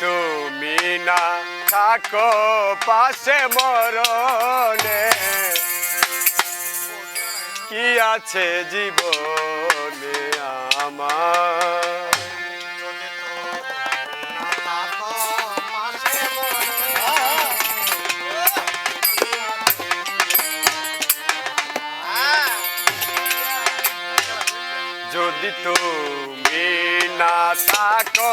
তুমি না থাকো পাশে মরণে। কি আছে জীবনে আমার? যদি তুমি না থাকো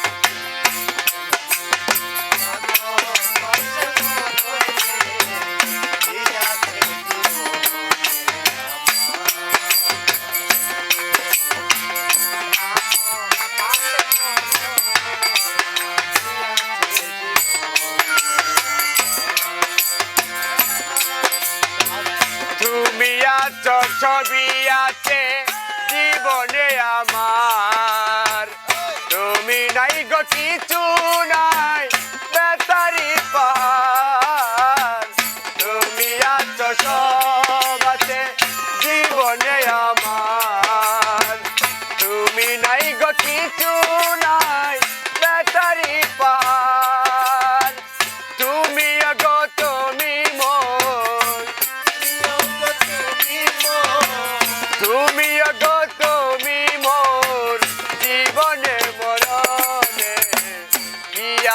আছো ছবি আছে জীবনে আমার। তুমি নাই গো, কিছু নাই, বেতারি পার। তুমি আছো, সব আছে জীবনে আমার।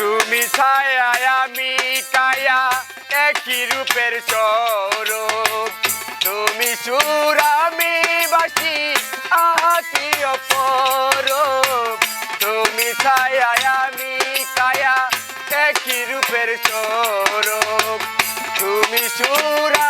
তুমি ছায়া, আমি কায়া, একই রূপের স্বরূপ। তুমি সুর আমি বাসি আহাতি অপরূপ। তুমি ছায়া, আমি কায়া, একই রূপের স্বরূপ। তুমি সুর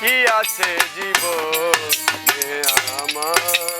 কি আছে জীবন আমার?